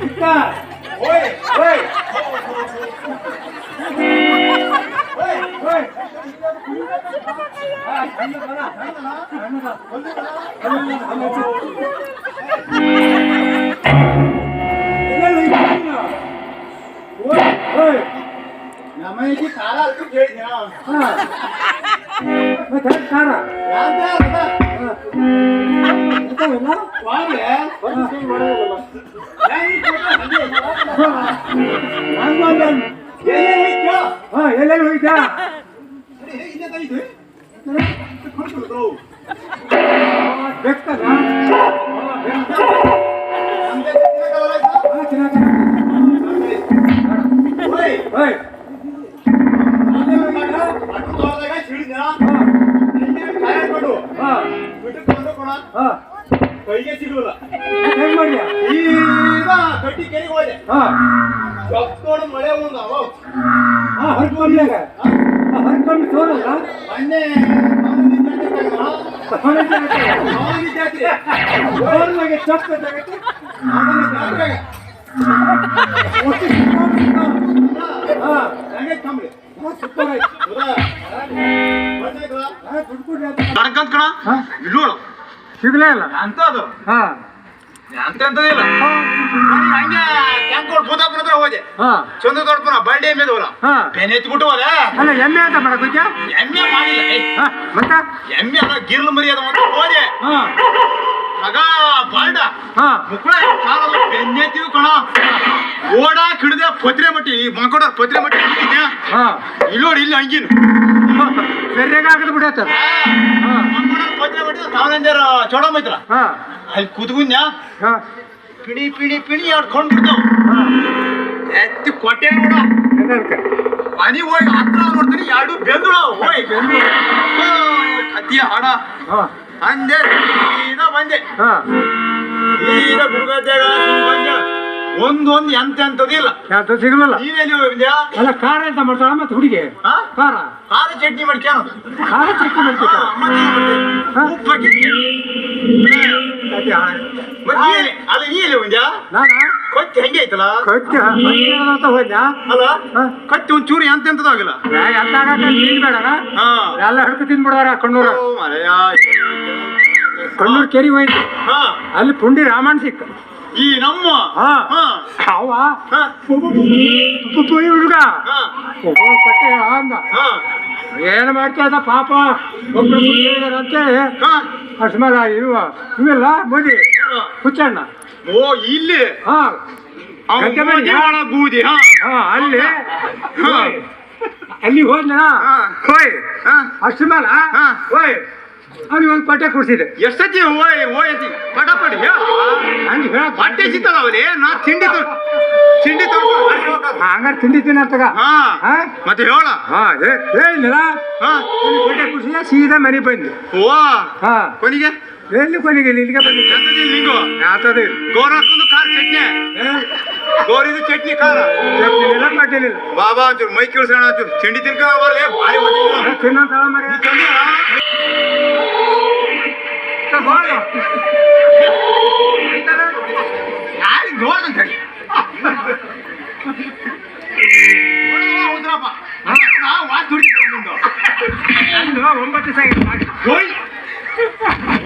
ಇತ್ತ ಓಯ್ ಓಯ್ ಓಯ್ ಓಯ್ ಆ, ಸಣ್ಣದಲ್ಲ, ಸಣ್ಣದಲ್ಲ, ಸಣ್ಣದ. ಸಣ್ಣದ, ಸಣ್ಣದ. ಎಲ್ಲೆಲ್ಲ ಇತ್ತು ನೀನು? ಓಯ್ ಓಯ್ ನಮಗೆ ಕಾಲ ಅಂತ ಕೇಳಿದ್ಯಾ ಹಾ ಮತ್ತೆ ಹೆಂಗ್ ಕಾರ ಯಾವ್ದೇ ಎಂತವೆಲ್ಲ? ಸ್ವಾಮಿ ನಂಗೂ ಅಲ್ಲ. ಹಾ ಎಲ್ಲೆಲ್ಲಿ ಹೋಗಿದ್ಯಾ ಬೆಕ್ಕದ ಬೆಕ್ಕ ಹಾ ತಿನ್ನಕ ಓಯ್ ಹಾ ಹಾ ಕೈಗೆ ಸಿಗಲ್ಲ ಹೆಂಗ್ ಮಾಡ್ಯಾ? ಈಗ ಕಟ್ಟಿ ಕೆರೆಗೆ ಹೋದೆ. ಹಾ. ಚಪ್ಪೋಡು ಮಳೆ ಒಂದು ಅವ ಹಾ ಹರ್ಕೊಂಡ್ಯಾಗ ಹರ್ಕೊಂಡು ಸೋರಲ್ಲ ಮೊನ್ನೆ ಕೊಡ್ರಿ ಅಂತ. ನಡ್ಕಂತ್ ಕಣ. ಹಾ. ಇಲ್ಲಿ ನೋಡು ಸಿಗ್ಲೇ ಇಲ್ಲ ಅಂತ ಅದು ಹಾ. ಅಂತ ಅಂತದಿಲ್ಲ ಹಂಗೆ ಟ್ಯಾಂಕೋಡ್ ಭೂತಾಪುರ ಹತ್ರ ಹೋದೆ. ಹಾ. ಚಂದ್ರ ದೊಡ್ಡಪುರ ಬಳ್ಳಿ ಎಮ್ಮೆ ಹೋಲ ಹಾ ಬೆನ್ ಎತ್ಬಿಟ್ಟು ಹೋದೆ. ಅಲ್ಲ ಎಮ್ಮೆ ಅಂತ ಮಾಡಕ್ಕೆ ಎಮ್ಮೆ ಮಾಡಿಲ್ಲ. ಹಾ ಮತ್ತ? ಎಮ್ಮೆ ಅಲ್ಲ ಗಿರ್ಲು ಮರಿ ಅದ ಅಂತ ಹೋದೆ. ಹಾ. ಆಗ ಬಾಲ್ಡ ಹಾ. ಮುಕ್ಕಳ ಕಾಲಲ್ಲ ಬೆನ್ನೆತ್ತಿವು ಕಣ. ಓಡ ಹಿಡಿದೆ ಪತ್ರೆ ಮಟ್ಟಿ ಈ ಪತ್ರೆ ಮಟ್ಟಿ ಹಿಡಿದಿದ್ದೆ ಹಾ. ಇಲ್ಲಿ ನೋಡಿ ಇಲ್ಲಿ ಹಂಗಿನ. ಸರಿಯಾಗಿ ಆಗದ್ ಬಿಡತ್ತ ಹಾ. ಮಕ್ಕೋಡ ಪತ್ರೆ ಮಟ್ಟಿ ಸಾವನಂಜರ ಚೋಡ ಮೈತ್ರ ಹಾ. ಅಲ್ಲಿ ಕುತ್ಗುನ್ಯ ಹಾ. ಪಿಡಿ ಪಿಡಿ ಪಿಡಿ ಆಡ್ಕೊಂಡು ಬಿಡ್ತಾವ ಎತ್ತಿ ಕೊಟ್ಟೆ ನೋಡ ಮನೆ ಹೋಗಿ ಹತ್ರ ನೋಡ್ತೀನಿ ಎರಡು ಬೆಂದುಳ ಹೋಯ್ ಅತಿ ಹಾಡ. ಹಾ. ಅಂದೆ ಬಂದೆ. ಈಗ ಸೀದಾ ಗುರುಗದ್ದಾಗ ಬಂದೆ. ಒಂದೊಂದು ಎಂತ ಎಂತದಿಲ್ಲ ಯಾವ್ದು ಸಿಗ್ಲಿಲ್ಲ. ನೀವೆಲ್ಲಿ ಹೋಗಿದ್ಯಾ? ಅಲ್ಲ ಖಾರ ಅಂತ ಮಾಡ್ತಾಳ? ಮತ್ತೆ ಹುಡುಗಿ? ಹಾ? ಖಾರ ಖಾರ ಚಟ್ನಿ ಮಾಡ್ಕ್ಯಾನ ಖಾರ ಚಟ್ನಿ ಮಾಡ್ತಿದ್ದ ಹಾ? ಉಪ್ಪು ಹಾಕಿ ಮತ್ತೆ ನೀ ಎಲ್ಲಿ- ಅಲ್ಲ ನೀ ಎಲ್ಲಿ ಹೋಗ್ಯಾ ನಾನ? ಕೊಚ್ಚಿ ಹೆಂಗೆ ಐತಲ್ಲ ಕಚ್ಚ ಅಂತ ಹೋದ್ಯಾ? ಅಲ್ಲ ಹಾ? ಕತ್ತಿ ಒಂದ್ ಚೂರು ಎಂತ ಎಂತದಾಗಿಲ್ಲ ಎಂತ ನೀನ್ ಬೇಡ ಹಾ. ಎಲ್ಲ ಹಿಡ್ಕು ತಿಂದ್ಬಿಡಾರ ಕಣ್ಣೂರ. ಕಣ್ಣೂರು ಮರೆಯ. ಕಣ್ಣೂರ್ ಕೆರಿ ಹೋಯ್ತು. ಹಾ. ಅಲ್ಲಿ ಪುಂಡಿ ರಾಮಣ್ಣ ಸಿಕ್ಕ ಈ ನಮ್ಮ ಹಾ. ಹಾ. ಅವ ಹುಡುಗ ಕಟ್ಟೆ ಅಂದ ಏನು ಮಾಡ್ತಾ ಇದ್ದ ಪಾಪ? ಒಬ್ರು ಹೇಳಿದಾರೆ ಅಂತೇಳಿ ಹಾ. ಅಷ್ಟ್ಮೇಲೆ ಇವ ಇವೆಲ್ಲ ಮೋದಿ. ಹುಚ್ಚಣ್ಣ. ಓ ಇಲ್ಲಿ. ಹಾ. ಬೂದಿ ಹಾ. ಹಾ ಅಲ್ಲಿ. ಅಲ್ಲಿ ಹೋದ್ನ ಹಾ. ಹೋಯ್. ಮೇಲೆ ಹೋಯ್. ಅವ್ನಿಗೆ ಒಂದು ಪಟ್ಟೆ ಕೊಡ್ಸಿದೆ. ಎಷ್ಟತಿ ಓಯ್ ಓಯ್ ಅಂತಿ ಪಟಾಪಟಿ ಹಂಗೆ ಹೇಳ ಬಟ್ಟೆ ಸಿಗ್ತದ ಅವಲಿ ನಾ ತಿಂಡಿ ತಿಂಡಿ ಹಾಂಗ ಹಂಗಾರೆ ತಿಂಡಿ ತಿನ್ನತ್ತಾಗ ಹಾ. ಮತ್ತೆ ಹೇಳ. ಹಾ ಹೇಳಿಲ್ಲ ಹಾ. ಪಟ್ಟೆ ಕೊಡ್ಸಿದ ಸೀದಾ ಮನೆ ಬಂದು. ಓ. ಹಾ. ಕೊನಿಗೆ? ಎಲ್ಲಿ ಕೊನೆಗೆ? ಇಲ್ಲಿಗೆ ಎಂತದಿ ನಿಂಗು? ಕಾರ್ ಚಟ್ನೆ. ಖಾರ ಚಟ್ನಿ ಗೋರಿದು ಚಟ್ನಿ ಖಾರ ಚಟ್ನಿಲ್ಲ ಪಟ್ಟಿಲಿಲ್ಲ ಬಾಬಾ ಒಂಚೂರು ಮೈ ಕೇಳಿಸೋಣ ಒಂಚೂರು ತಿಂಡಿ ತಿನ್ಕ ಬರ್ಲಿ ಭಾರಿ ಹೊಟ್ಟೆ ತಿನ್ನಂತಳ ಮರಿ ಯಾರಿಗೆ ಗೋಲ್ ಅಂತ ಹೇಳಿ ಹೌದ್ರಪ್ಪ ವಾಟ್ ದುಡಿತೀವಿ ನಿಂದು ಒಂಬತ್ತು ದಿವಸ ಆಗಿದೆ ಮಾಡಿ. ಓಯ್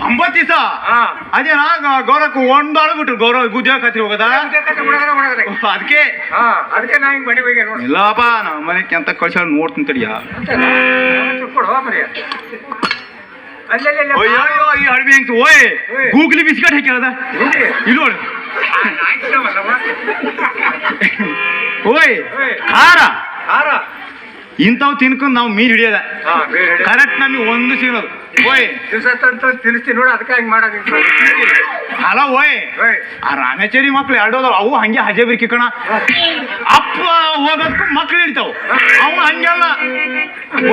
ಒಂಬತ್ತು ದಿವಸ ಹಾ. ಅದೇನಾ ಗೌರವಕ್ಕೆ ಗೌರಕ್ಕೆ ಒಂದು ಬಿಟ್ರು. ಗೌರವ ಗುದ್ದ ಕತ್ರಿ ಹೋಗದ. ಅದಕ್ಕೆ? ಹಾ ಅದಕ್ಕೆ ನಾ ಹಿಂಗ್ ಮನೆ ಹೋಗಿ ನೋಡಿ ಇಲ್ಲಪ್ಪ ನಮ್ಮ ಮನೆಗೆ ಅಂತ ಕಳ್ಸ ನೋಡ್ತೀನಿ ತಡಿಯ ಅಯ್ಯೋ ಈ ಅಡ್ಬಿ ಹೆಂಗ್ ಓಯ್. ಗೂಗ್ಲಿ ಬಿಸ್ಕಟ್ ಹಾಕ್ಯಾರದ ಇಲ್ಲಿ ನೋಡಿ. ಓಯ್. ಖಾರ. ಹಾರ ಇಂಥವು ತಿನ್ಕೊಂಡು ನಾವು ಮೀನ್ ಹಿಡಿಯೋದ. ಕರೆಕ್ಟ್ ನಮಗೆ ಒಂದು ಸಿಗೋದು ಓಯ್. ತಿನ್ನಿಸ್ತೀನಿ ನೋಡಿ ಅದಕ್ಕೆ ಹಂಗೆ ಮಾಡೋದು ಅಲ್ಲ ಓಯ್. ಆ ರಾಮೇಚೇರಿ ಮಕ್ಳು ಎರಡು ಅದಾವ ಅವು ಹಂಗೆ ಹಜೆ ಬಿರ್ಕಿ ಕಣ. ಅಪ್ಪ ಹೋಗೋದಕ್ಕೂ ಮಕ್ಳು ಹಿಡಿತಾವ. ಅವು ಹಂಗೆಲ್ಲ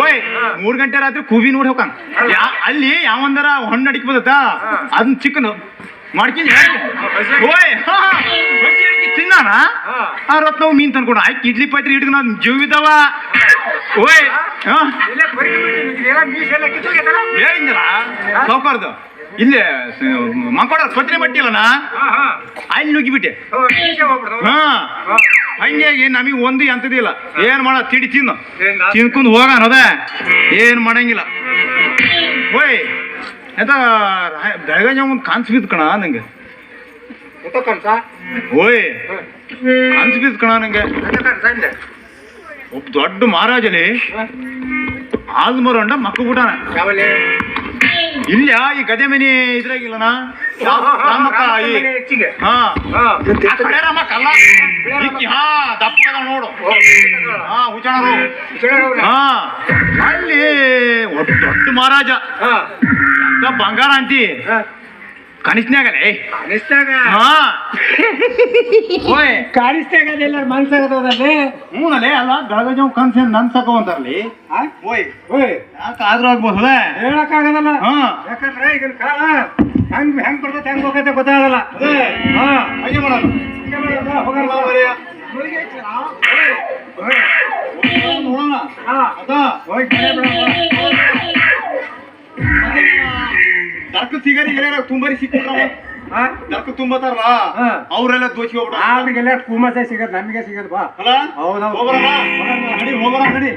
ಓಯ್ ಮೂರ್ ಗಂಟೆ ರಾತ್ರಿ ಕೂಬಿ ನೋಡಿ ಹೋಗ ಅಲ್ಲಿ ಯಾವಂದರ ಹಣ್ಣು ಅಡಿಕೆ ಬದತ್ತ? ಅದನ್ನ ಚಿಕನ್ ಮಾಡ್ಕೊಂಡು ಓಯ್ ತಿನ್ನಾನ? ಹಾ. ಆ ನಾವು ಮೀನ್ ತಂದ್ಕೊಂಡು. ಆಯ್ತು ಇಡ್ಲಿ ಪಾತ್ರೆ ಹಿಡಿದು ನಾನು ಜೀವಿದವ ಓಯ್ ಹಾ? ಹೇಳಿದ್ನಲ್ಲ ಸಾವುಕಾರ್ದು ಇಲ್ಲೇ ಮಂಕೋಡ ಸ್ವಚ್ಛನೆ ಬಟ್ಟಿಲ್ಲನ ಹಾ ಹಾ. ಅಲ್ಲಿ ನುಗ್ಗಿಬಿಟ್ಟೆ. ಹಾ. ಹಂಗಾಗಿ ನಮಗೆ ಒಂದು ಎಂತದಿಲ್ಲ ಏನ್ ಮಾಡ ತಿಡಿ ತಿನ್ನು. ತಿನ್ಕೊಂಡು ಹೋಗ ಅನ್ನೋದ ಏನ್ ಮಾಡಂಗಿಲ್ಲ. ಓಯ್ ಎಂತ ಬೆಳಗ್ಗೆ ಒಂದು ಕಾನ್ಸ್ ಬಿದ್ದು ಕಣ ನಂಗೆ. ಓಯ್. ಕಾನ್ಸ್ ಬಿದ್ದು ಕಣ ನಂಗೆ? ಒಬ್ಬ ದೊಡ್ಡ ಮಹಾರಾಜನೇ. ಹಾ? ಆಲ್ ಮರಂಡ ಮಕ್ಕ ಬಿಟ್ಟಾನ? ಇಲ್ಲ ಈ ಗದೆ ಮನಿ ಇದ್ರಾಗಿಲ್ಲನ? ನೋಡು. ಹಾ ಹುಚಾಣರು ಹಾ. ಅಲ್ಲಿ ಒಬ್ಬ ದೊಡ್ಡ ಮಹಾರಾಜ. ಬಂಗಾರ ಅಂತಿ. ಹಾ. ಕನಿಷ್ನ್ಯಾಗಲೇ ಕಾಣಿಸ್ದಾಗ ಹಾ. ಓಯ್. ಕಾಣಿಸ್ದಾಗ ಅದೆಲ್ಲ ಮನ್ಸಾಗದಲ್ಲಿ ಹ್ಞೂನಲ್ಲೇ ಅಲ್ಲ ಬೆಳಗ್ಗೆ ಕನ್ಸೇನ್ ನನ್ ತಗೋಂತಾರಲಿ ಓಯ್. ಓಯ್. ಯಾಕೆ ಆದ್ರೂ ಆಗ್ಬೋದಲ್ಲ? ಹೇಳಕ್ಕಾಗದಲ್ಲ ಹಾ. ಯಾಕಂದ್ರೆ ಈಗಿನ ಕಾಲ ಹೆಂಗ್ ಹೆಂಗ್ ಬರ್ತೈತೆ ಹೆಂಗ್ ಹೋಗತ್ತೆ ಗೊತ್ತಾಗಲ್ಲ. ಅದೇ. ಹಾ. ಹಾಗೆ ಹಿಂಗೆ ಮಾಡೋದು, ಹೋಗಲ್ಲ. ನೋಡೋಣ. ಹಾ. ಅದಾ. ಹೋಯ್ ದರ್ಕ ಸಿಗರಿ ಏನಾರ ತುಂಬರಿ ಹಾ? ದರ್ಕ ತುಂಬತಾರಲ್ಲ. ಅವರೆಲ್ಲ ದೋಚಿ ಹೋಗ್ಬಿಡ ಅವ್ರಿಗೆಲ್ಲ ಕುಮಾಸೆ ಸಿಗದ್ ನಮಗೆ ಸಿಗದ್ ಬಾ ಅಲ್ಲ ಹೌದೌದು. ಹೋಗೋಣ ನಡಿ ಹೋಗೋಣ ನಡಿ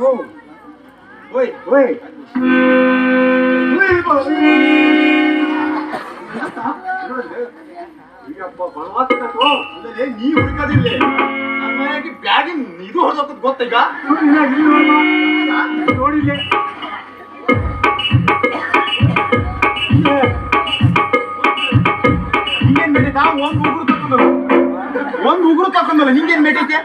ಓ, ಓಯ್ ಓಯ್. ಅಲ್ಲದೆ ನೀ ಹುಡುಕದಿಲ್ಲ ನನ್ನ ಮನೆಗೆ ಬ್ಯಾಗಿನ್ ಇದು ಹೊಡೆದೋಗ್ತದ ಗೊತ್ತೀಗ ನೋಡಿಲ್ಲಿ. ಒಂದ್ ಉಗುರು ತಕೊಂಡಲ್ಲ ಒಂದ್ ಉಗುರು ತಕೊಂಡಲ್ಲ ಹಿಂಗೇನ್ ಬೇಟೈತೆ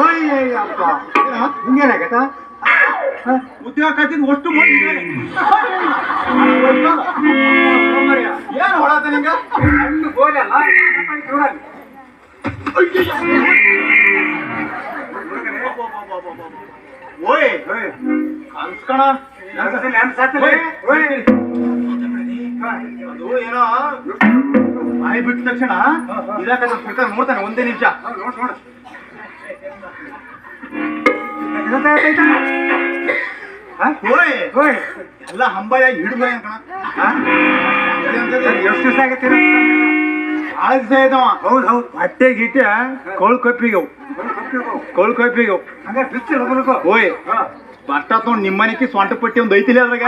ಓಯ್. ಹಿಂಗೇನಾಗತ್ತ? ಉದ್ಯೋಗ ಇದ್ದಾರೆ. ಹೋಗ್ಬರ್ಯಾ. ಏನ್ ಹೊಡತ ನಿಂಗ ಹಣ್ಣು ಗೋಲಿ ಅಲ್ಲ, ನೋಡಲ್ಲಿ. ಓಯ್ ಓಯ್, ನೆನ್ಸಲ್ಲಿ ನೆನ್ಸಾತಲೆ. ಓಯ್. ಅದು ಏನೋ ಬಾಯಿ ಬಿಟ್ಟ ತಕ್ಷಣ ಇದಾಕತ್ತ ಬಿಡ್ತಾನೆ ನೋಡ್ತಾನೆ ಒಂದೇ ನಿಮಿಷ. ನೋಡ್, ನೋಡು. ಎಲ್ಲ ಹಂಬಾಯಾಗಿ ಹಿಡಿದ ಎಷ್ಟು ದಿವಸ ಆಗತ್ತೀರ ಹೌದು ಹೌದು. ಬಟ್ಟೆ ಗಿಟ್ಟೆ ಕೋಳ್ ಕಪ್ಪಿಗೆ ಕೋಳ್ ಕಪ್ಪಿಗೆ ಹಂಗ. ಬಿಚ್ಚಿ ಹೋಗ್ಬೇಕು ಓಯ್ ಬಟ್ಟ ತೊಗೊಂಡು ನಿಮ್ಮನೆಕ್ಕೆ ಸೊಂಟ ಸ್ವಂಟ ಪಟ್ಟಿ ಒಂದು ಐತಿಲ್ಲ ಅದ್ರಾಗ.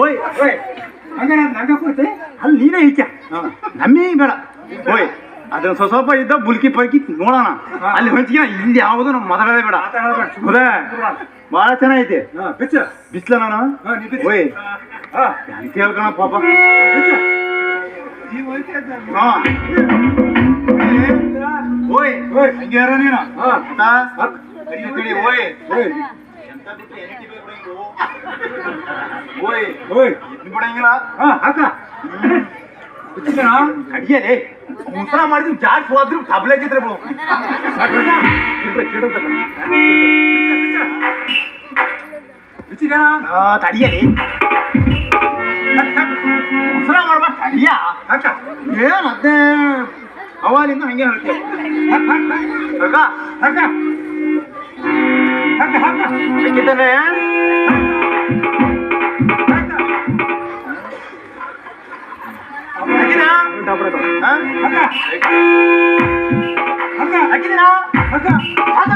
ಓಯ್. ಓಯ್. ಹಂಗ ನಾನು ನಂಗ ಅಲ್ಲಿ ನೀನೇ ನಮ್ಮೇ ಬೇಡ. ಓಯ್. ಅದನ್ನ ಸ್ವಲ್ಪ ಸ್ವಲ್ಪ ಇದ್ದ ಬುಲ್ಕಿ ಪಲ್ಕಿ ನೋಡೋಣ. ಅಲ್ಲಿ ಹೊಂಚಿಗೆ ಇಲ್ಲಿ ಯಾವುದು ನಮ್ಮ ಮೊದಲೇ ಬೇಡ. ಹೌದಾ ಭಾಳ ಚೆನ್ನಾಗೈತಿ. ಬಿಚ್ಚ. ಬಿಸ್ಲ ನಾನು? ಓಯ್. ಅಂತ ಹೇಳ್ಕಣ ಪಾಪ? ಓಯ್. ಓಯ್. ಹಂಗೆ ನೀನು. ಓಯ್. ಓಯ್. ಎಂತ ಬಿಟ್ಟು. ಓಯ್ ಓಯ್. ಇದು ಬಿಡಂಗಿಲ್ಲ ಹಾ ಹಾಕ. ಅಡಿಯಲೇ ಮುಸ್ರ ಮಾಡಿದ್ವಿ ಜಾಸ್ತಿ ಹೋದ್ರು ತಬ್ಲೆ ಕಿದ್ರೆ ಬಿಡು. ತಡಿಯಲಿ. ಮುಸ್ರ ಮಾಡ್ಬಾ ತಡಿಯ. ಹಾಕ. ಏನ್ ಅದೇ ಅವಾಲಿಂದ ಹಂಗೆ ಹೇಳ್ತೀವಿ ಹಾಕ ಹಾಕ ಅಕ್ಕ ಹಾಕ ಹಾಕ. ಹಾಕ ಹಾಕ ಹಾ? ಹಾಕ